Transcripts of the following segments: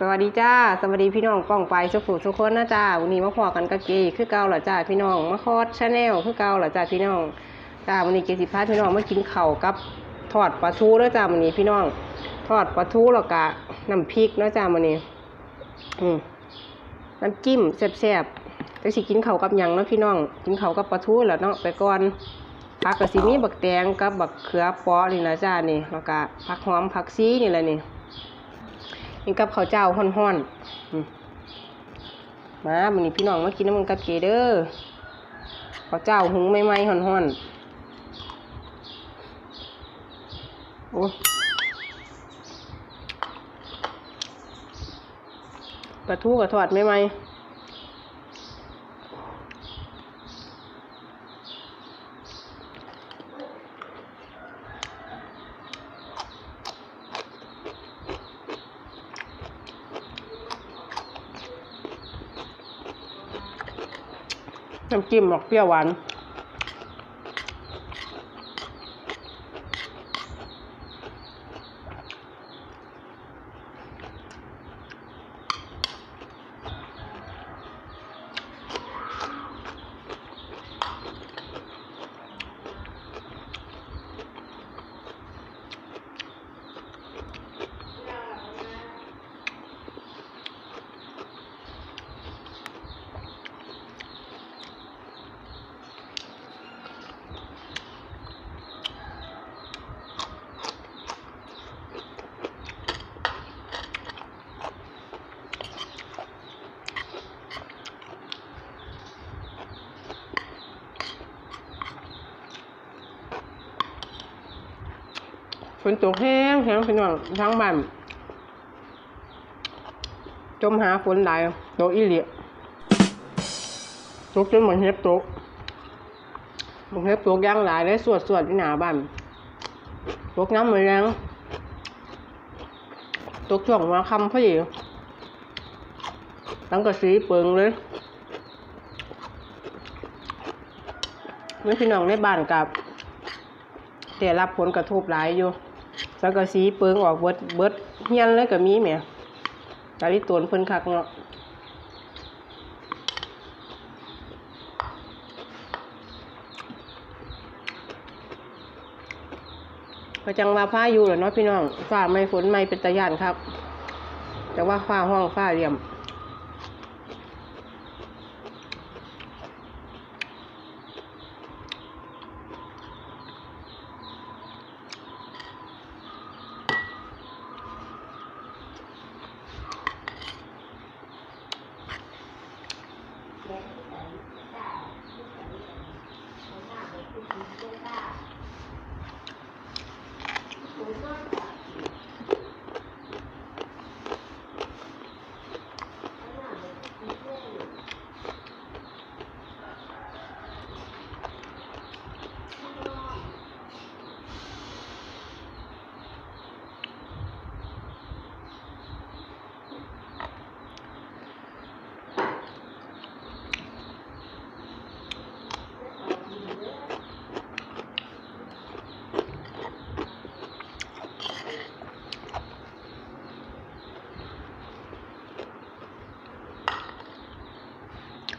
สวัสดีจ้าสวัสดีพี่น้องป้องไปสุขุทุกคนนะจ้าวันนี้มาพอกันกับเกยคือเก่าเหรอจ้าพี่น้องมาคอดชาแนลคือเก่าเหรอจ้าพี่น้องจ้าวันนี้เกย์สิพาพี่น้องมากินเข้ากับทอดปลาทูแล้วจ้าวันนี้พี่น้องทอดปลาทูแล้วก็น้ำพริกเนาะจ้าวันนี้อืมน้ำจิ้มแซ่บๆจะสิกินเข้ากับยังเนาะพี่น้อง กินเข้ากับปลาทูแหล้วเนาะไปก่อนผักกะสิมีบักแตงกับบักเขือเปอนี่นะจ้านี่แล้วก็ผักหอมผักซีนี่แหละนี่ กินกับข้าวเจ้าห้อนๆอืมาวันนี้พี่น้องมากินน้ำมันกับเกเด้อข้าวเจ้าหุงใหม่ๆห้อนๆโอ้ปลาทูกับทอดใหม่ๆ น้ำจิ้มออกเปรี้ยวหวาน ฝนตกแห้งแห้งพี่น้องทั้งบ้านจมหาฝนหลายตกอีเหลียตกจนเหมือนเห็บตกเหมือนเห็บตกย่างหลายเลยสวดสวดที่หนาบ้านตกน้ำเหมือนแรงตกช่วงมาคำพอดีตั้งกระสีเปิงเลยนี่พี่น้องในบ้านกับแต่รับผลกระทบหลายอยู่ สังกะสีเปิงออกเบิดเบิดเฮียนเลยก็มีแหมกาลิตวนเพิ่นคักเนาะก็จังว่าฟ้าอยู่แหละเนาะพี่น้องฟ้าไม่ฝนไม่เป็นตะย่านครับ แต่ว่าฟ้าห้องฟ้าเหลี่ยม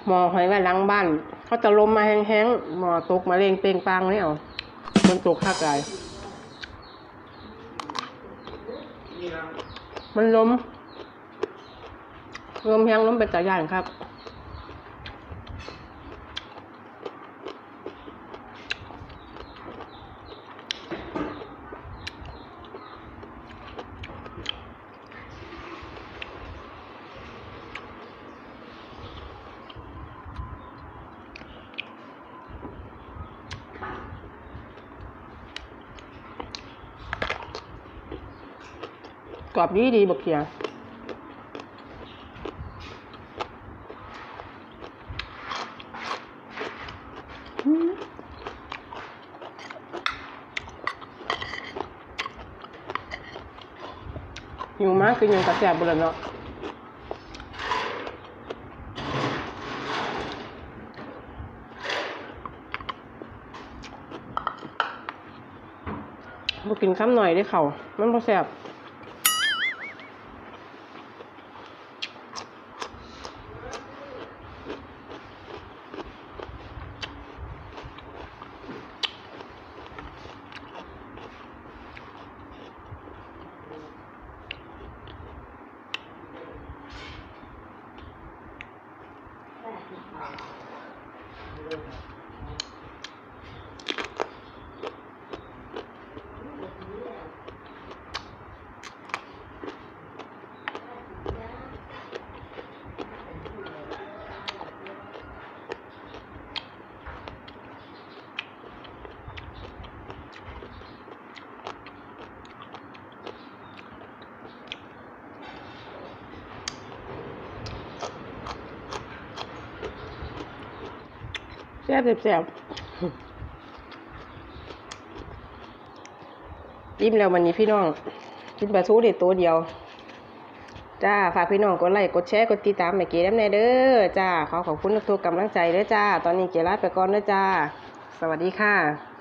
หมอหอยไว้หลังบ้าน เขาจะลมมาแห้งๆหมอตกมาเร่งเป่งปางเลยเอามันตกข้ากายมันล้มลมแห้งล้มเป็นตะย่านครับ กรอบดีดีบักเขียอืมหิวมากคือยังกระแสบบุรเนาะบกินข้ามหน่อยได้เข่ามันพอแสบ แซ่บแซ่บยิ้มแล้ววันนี้พี่น้อง กินปลาทูเด็ดตัวเดียว จ้า ฝากพี่น้องกดไลค์กดแชร์กดติดตามแม่เก๋น้ำแน่เด้อ จ้า ขอขอบคุณทุกๆกำลังใจด้วยจ้า ตอนนี้เก๋ลาไปก่อนด้อจ้า สวัสดีค่ะ